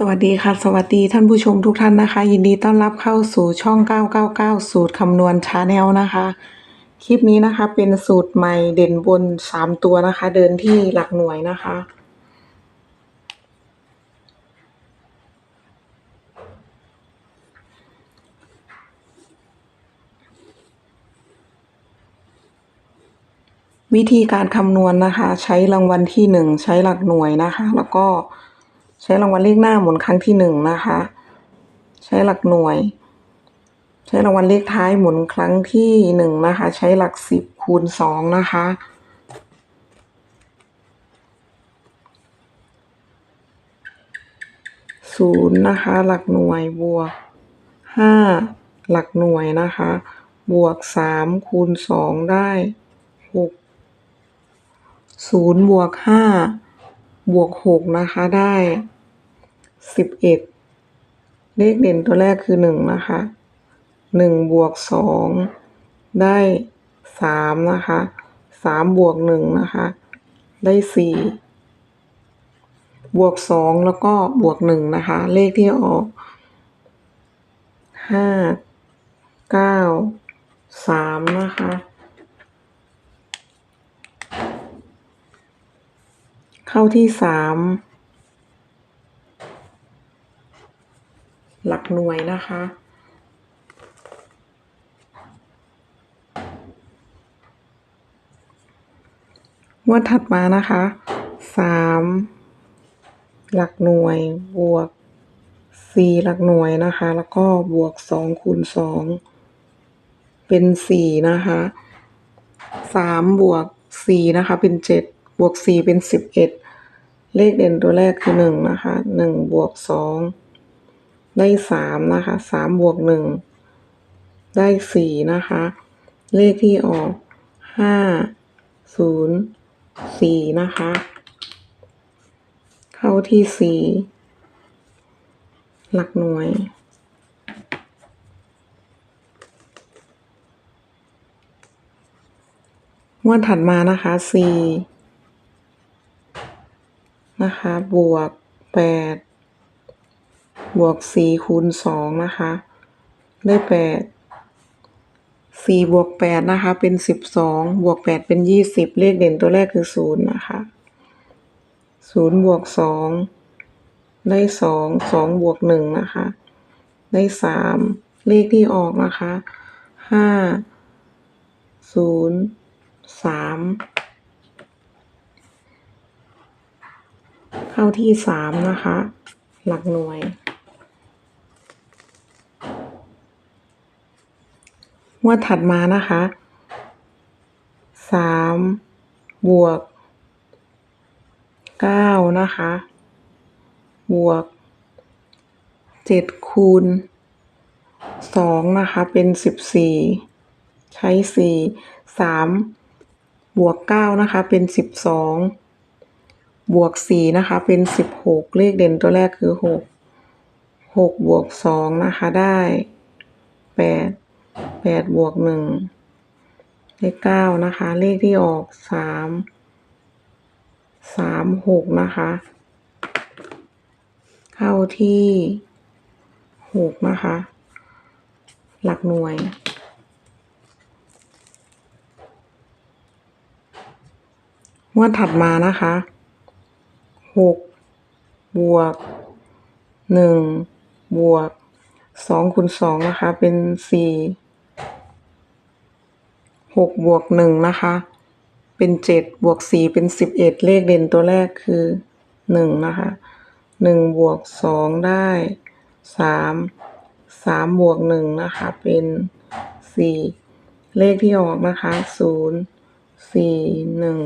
สวัสดีค่ะ สวัสดีท่านผู้ชมทุกท่านนะคะ ยินดีต้อนรับเข้าสู่ช่อง 999 สูตรคำนวณชาแนลนะคะ คลิปนี้นะคะเป็นสูตรใหม่เด่นบน 3 ตัวนะคะ เดินที่หลักหน่วยนะคะ วิธีการคำนวณนะคะ ใช้รางวัลที่หนึ่งใช้หลักหน่วยนะคะ แล้วก็ ใช้รางวัลเลขหน้าหมุนครั้งที่หนึ่งนะคะ ใช้หลักหน่วย ใช้รางวัลเลขท้ายหมุนครั้งที่หนึ่งนะคะ ใช้หลักสิบคูณสองนะคะศูนย์นะคะ หลักหน่วยบวกห้าหลักหน่วยนะคะ บวกสามคูณสองได้หกศูนย์บวกห้า บวกหกนะคะได้สิบเอ็ดเลขเด่นตัวแรกคือหนึ่งนะคะหนึ่งบวกสองได้สามนะคะสามบวกหนึ่งนะคะ ได้สี่บวกสองแล้วก็บวกหนึ่งนะคะ เลขที่ออกห้าเก้าสามนะคะ เข้าที่สามหลักหน่วยนะคะ งวดถัดมานะคะสามหลักหน่วยบวกสี่หลักหน่วยนะคะ แล้วก็บวกสองคูณสองเป็นสี่นะคะสามบวกสี่นะคะเป็นเจ็ด บวกสี่เป็นสิบเอ็ดเลขเด่นตัวแรกคือหนึ่งนะคะหนึ่งบวกสองได้สามนะคะสามบวกหนึ่งได้สี่นะคะ เลขที่ออกห้าศูนย์สี่นะคะ เข้าที่สี่หลักหน่วยงวดถัดมานะคะสี่ นะคะ บวกแปดบวกสี่คูณสองนะคะ ได้แปดสี่บวกแปดนะคะ เป็นสิบสองบวกแปดเป็นยี่สิบเลขเด่นตัวแรกคือศูนย์นะคะศูนย์บวกสองได้สองสองบวกหนึ่งนะคะ ได้สามเลขที่ออกนะคะห้าศูนย์สาม เข้าที่สามนะคะ หลักหน่วย งวดถัดมานะคะสามบวกเก้านะคะ บวกเจ็ดคูณสองนะคะ เป็นสิบสี่ใช้สี่สามบวกเก้านะคะ เป็นสิบสอง บวกสี่นะคะเป็นสิบหกเลขเด่นตัวแรกคือหกหกบวกสองนะคะได้แปดแปดบวกหนึ่งได้เก้านะคะ เลขที่ออกสามสามหกนะคะ เข้าที่หกนะคะ หลักหน่วยงวดถัดมานะคะ หกบวกหนึ่งบวกสองคูณสองนะคะ เป็นสี่หกบวกหนึ่งนะคะ เป็นเจ็ดบวกสี่เป็นสิบเอ็ดเลขเด่นตัวแรกคือหนึ่งนะคะหนึ่งบวกสองได้สามสามบวกหนึ่งนะคะ เป็นสี่เลขที่ออกนะคะศูนย์สี่หนึ่ง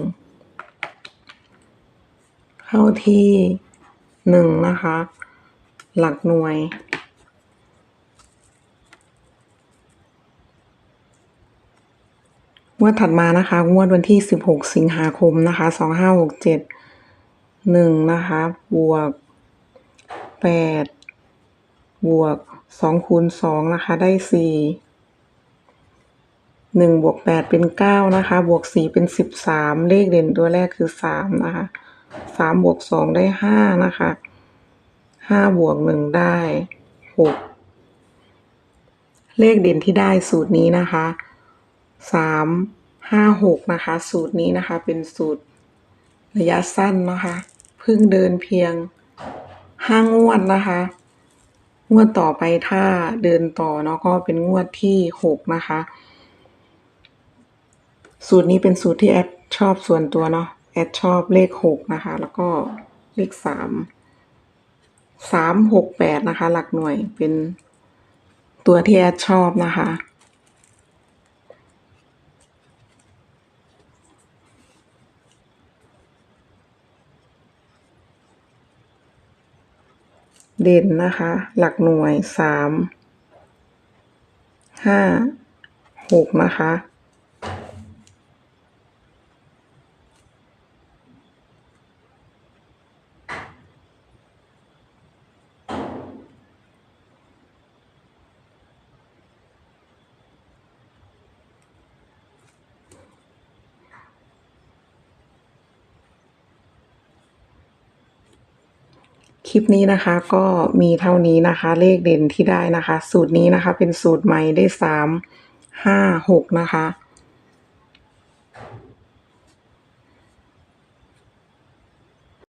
เข้าที่หนึ่งนะคะ หลักหน่วย งวดถัดมานะคะ งวดวันที่สิบหกสิงหาคมนะคะสองห้าหกเจ็ดหนึ่งนะคะ บวกแปดบวกสองคูณสองนะคะ ได้สี่หนึ่งบวกแปดเป็นเก้านะคะ บวกสี่เป็นสิบสามเลขเด่นตัวแรกคือสามนะคะ สามบวกสองได้ห้านะคะห้าบวกหนึ่งได้หกเลขเด่นที่ได้สูตรนี้นะคะสามห้าหกนะคะ สูตรนี้นะคะเป็นสูตรระยะสั้นนะคะเพิ่งเดินเพียงห้างวดนะคะ งวดต่อไปถ้าเดินต่อเนาะก็เป็นงวดที่หกนะคะ สูตรนี้เป็นสูตรที่แอดชอบส่วนตัวเนาะ แอดชอบเลขหกนะคะ แล้วก็เลขสามสามหกแปดนะคะ หลักหน่วยเป็นตัวที่แอดชอบนะคะเด่นนะคะ หลักหน่วยสามห้าหกนะคะ คลิปนี้นะคะก็มีเท่านี้นะคะ เลขเด่นที่ได้นะคะ สูตรนี้นะคะเป็นสูตรใหม่ได้สามห้าหกนะคะ